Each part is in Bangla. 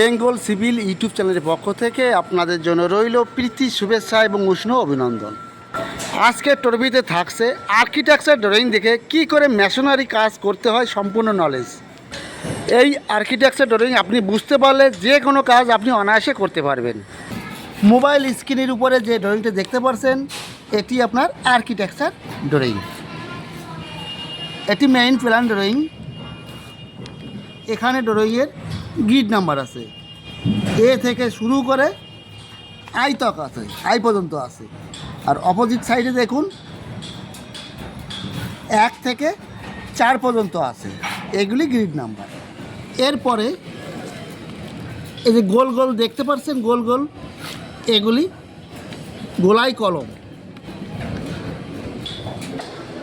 বেঙ্গল সিভিল ইউটিউব চ্যানেলের পক্ষ থেকে আপনাদের জন্য রইল প্রীতি, শুভেচ্ছা এবং উষ্ণ অভিনন্দন। আজকের টরবিতে থাকছে আর্কিটেকচার ড্রয়িং দেখে কি করে মেশনারি কাজ করতে হয় সম্পূর্ণ নলেজ এই আর্কিটেকচার ড্রয়িং আপনি বুঝতে পারলে যে কোনো কাজ আপনি অনায়াসে করতে পারবেন। মোবাইল স্ক্রিনের উপরে যে ড্রয়িংটা দেখতে পাচ্ছেন এটি আপনার আর্কিটেকচার ড্রয়িং এটি মেইন প্ল্যান ড্রয়িং এখানে ড্রয়িংয়ের গ্রিড নাম্বার আছে। এ থেকে শুরু করে আই তক আছে, আই পর্যন্ত আছে। আর অপোজিট সাইডে দেখুন, এক থেকে চার পর্যন্ত আছে। এগুলি গ্রিড নাম্বার। এরপরে এই যে গোল গোল দেখতে পাচ্ছেন গোল গোল এগুলি গোলাই কলম।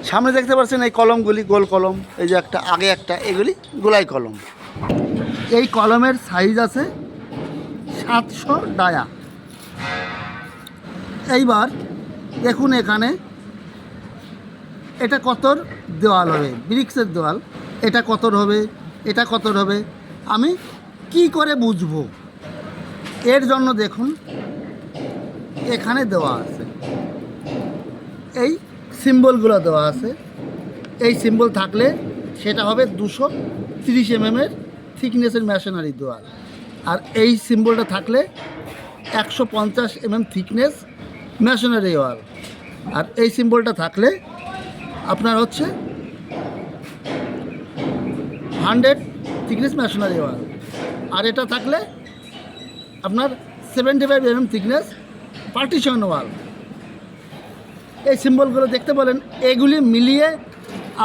সামনে দেখতে পাচ্ছেন এই কলমগুলি, গোল কলম, এই যে একটা, আগে একটা, এগুলি গোলাই কলম। এই কলমের সাইজ আছে সাতশো ডায়া। এইবার দেখুন এখানে, এটা কতর দেওয়াল হবে? ব্রিক্সের দেওয়াল। এটা কতর হবে? এটা কতর হবে? আমি কি করে বুঝব? এর জন্য দেখুন, এখানে দেওয়া আছে। এই সিম্বলগুলো দেওয়া আছে। এই সিম্বল থাকলে সেটা হবে দুশো তিরিশ এমএমের থিকনেসের মেশনারি দেওয়াল। আর এই সিম্বলটা থাকলে একশো পঞ্চাশ এমএম থিকনেস মেশনারি ওয়াল আর এই সিম্বলটা থাকলে আপনার হচ্ছে হান্ড্রেড থিকনেস মেশনারি ওয়াল আর এটা থাকলে আপনার seventy five mm thickness partition wall এই সিম্বলগুলো দেখতে বলেন এগুলি মিলিয়ে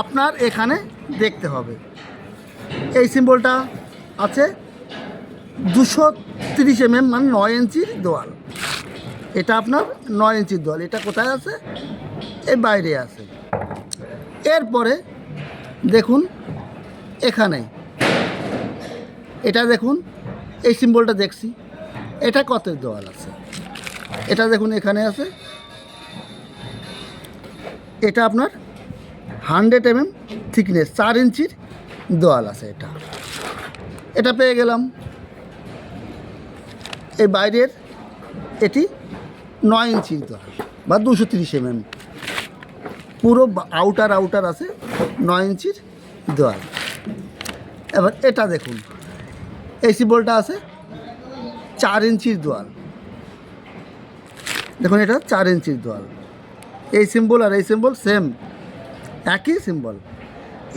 আপনার এখানে দেখতে হবে। এই সিম্বলটা আছে দুশো তিরিশ এমএম মানে নয় ইঞ্চির দেওয়াল। এটা আপনার নয় ইঞ্চির দেওয়াল। এটা কোথায় আছে? এই বাইরে আছে। এরপরে দেখুন, এখানে। এটা দেখুন, এই সিম্বলটা দেখছি। এটা কত দেওয়াল আছে? এটা দেখুন, এখানে আছে। এটা আপনার হান্ড্রেড এমএম থিকনেস চার ইঞ্চির দেওয়াল আছে এটা। এটা পেয়ে গেলাম। এই বাইরের এটি নয় ইঞ্চির দেওয়াল বা দুশো তিরিশ এমএম। পুরো আউটার আউটার আছে নয় ইঞ্চির দেওয়াল এবার এটা দেখুন। এই সিম্বলটা আছে চার ইঞ্চির দেওয়াল দেখুন, এটা চার ইঞ্চির দেওয়াল এই সিম্বল আর এই সিম্বল সেম একই সিম্বল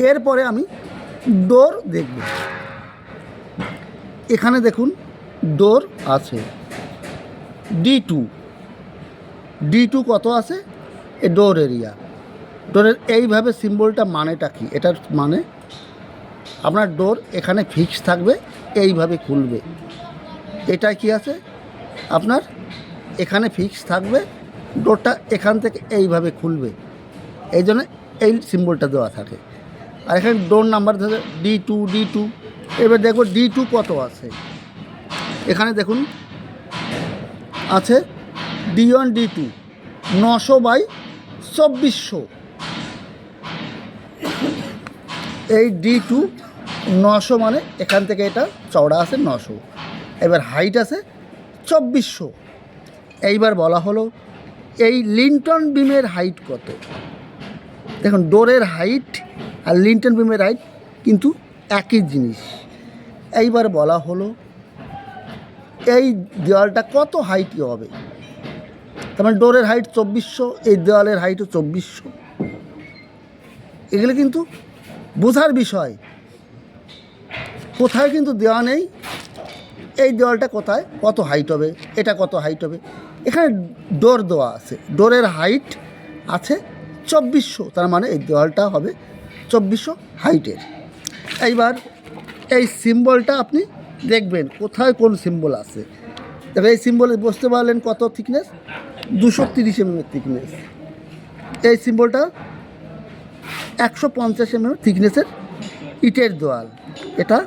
এরপরে আমি ডোর দেখব। এখানে দেখুন ডোর আছে। ডি টু ডি টু কত আছে? এ ডোর এরিয়া ডোরের এইভাবে সিম্বলটা মানেটা কি? এটার মানে আপনার ডোর এখানে ফিক্স থাকবে, এইভাবে খুলবে। এটা কি আছে? আপনার এখানে ফিক্স থাকবে ডোরটা এখান থেকে এইভাবে খুলবে। এই জন্য এই সিম্বলটা দেওয়া থাকে। আর এখানে ডোর নাম্বার থাকে ডি টু ডি টু এবার দেখো ডি টু কত আছে? এখানে দেখুন, আছে ডি ওয়ান ডি টু নশো বাই চব্বিশশো। এই ডি টু নশো মানে এখান থেকে এটা চওড়া আছে নশো। এবার হাইট আছে চব্বিশশো। এইবার বলা হলো এই লিন্টন বিমের হাইট কত? দেখুন, ডোরের হাইট আর লিন্টন বিমের হাইট কিন্তু একই জিনিস। এইবার বলা হলো, এই দেওয়ালটা কত হাইটই হবে? তার মানে ডোরের হাইট চব্বিশশো, এই দেওয়ালের হাইটও চব্বিশশো। এগুলো কিন্তু বোঝার বিষয়। কোথায় কিন্তু দেওয়া নেই, এই দেওয়ালটা কোথায়, কত হাইট হবে, এটা কত হাইট হবে? এখানে ডোর দেওয়া আছে, ডোরের হাইট আছে চব্বিশশো, তার মানে এই দেওয়ালটা হবে চব্বিশশো হাইটের। এইবার এই সিম্বলটা আপনি দেখবেন কোথায় কোন সিম্বল আছে। তবে এই সিম্বলে বুঝতে পারলেন কত থিকনেস দুশো তিরিশ এম এর থিকনেস এই সিম্বলটা একশো পঞ্চাশ এম এম থিকনেসের ইটের দেওয়াল এটা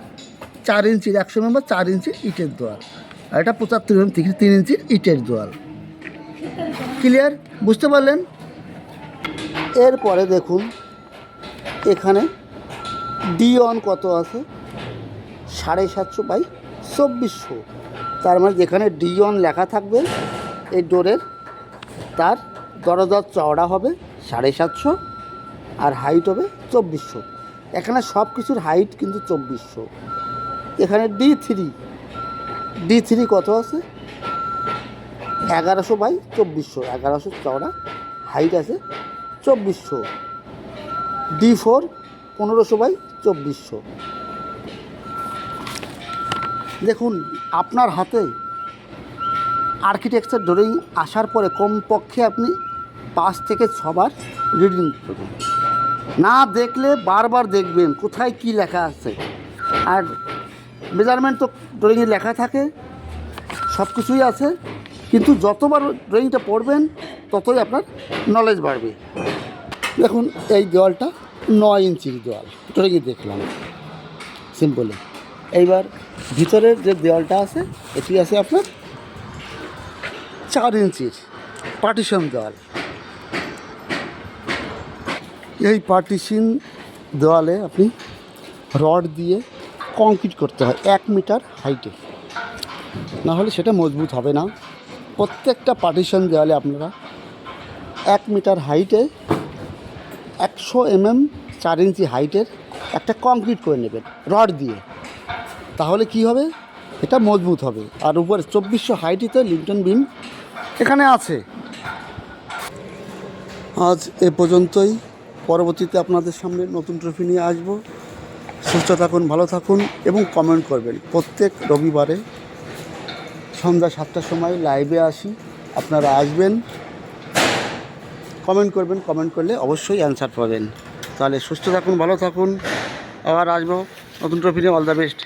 চার ইঞ্চির একশো এম বা চার ইঞ্চির ইটের দেওয়াল আর এটা পঁচাত্তর এম থিকনেস তিন ইঞ্চির ইটের দেওয়াল ক্লিয়ার বুঝতে পারলেন? এরপরে দেখুন, এখানে ডি ওয়ান কত আছে? সাড়ে সাতশো বাই চব্বিশশো। তার মানে যেখানে ডি ওয়ান লেখা থাকবে, এই ডোরের, তার দরজার চওড়া হবে সাড়ে সাতশো আর হাইট হবে চব্বিশশো। এখানে সব কিছুর হাইট কিন্তু চব্বিশশো। এখানে ডি থ্রি ডি থ্রি কত আছে? এগারোশো বাই চব্বিশশো, এগারোশো চওড়া, হাইট আছে চব্বিশশো। ডি ফোর পনেরোশো বাই চব্বিশশো। দেখুন, আপনার হাতে আর্কিটেকচার ড্রয়িং আসার পরে কমপক্ষে আপনি পাঁচ থেকে ছবার রিডিং করবেন না দেখলে বারবার দেখবেন কোথায় কি লেখা আছে। আর মেজারমেন্ট তো ড্রয়িংয়ে লেখা থাকে, সব কিছুই আছে, কিন্তু যতবার ড্রয়িংটা পড়বেন, ততই আপনার নলেজ বাড়বে। দেখুন, এই দেওয়ালটা নয় ইঞ্চির দেওয়াল ড্রয়িংয়ে দেখলাম সিম্পলি এইবার ভিতরের যে দেওয়ালটা আছে, এটি আছে আপনার চার ইঞ্চির পার্টিশন দেওয়াল এই পার্টিশন দেওয়ালে আপনি রড দিয়ে কংক্রিট করতে হয় এক মিটার হাইটে। না হলে সেটা মজবুত হবে না। প্রত্যেকটা পার্টিশন দেওয়ালে আপনারা এক মিটার হাইটে একশো এমএম চার ইঞ্চি হাইটের একটা কংক্রিট করে নেবেন রড দিয়ে। তাহলে কি হবে? এটা মজবুত হবে। আর উপরে চব্বিশশো হাইটিতে লিন্টন বিম এখানে আছে। আজ এ পর্যন্তই। পরবর্তীতে আপনাদের সামনে নতুন ট্রফি নিয়ে আসব। সুস্থ থাকুন, ভালো থাকুন এবং কমেন্ট করবেন। প্রত্যেক রবিবারে সন্ধ্যা সাতটার সময় লাইভে আসি। আপনারা আসবেন কমেন্ট করবেন কমেন্ট করলে অবশ্যই অ্যান্সার পাবেন। তাহলে সুস্থ থাকুন, ভালো থাকুন। আবার আসব নতুন ট্রফি নিয়ে। All the best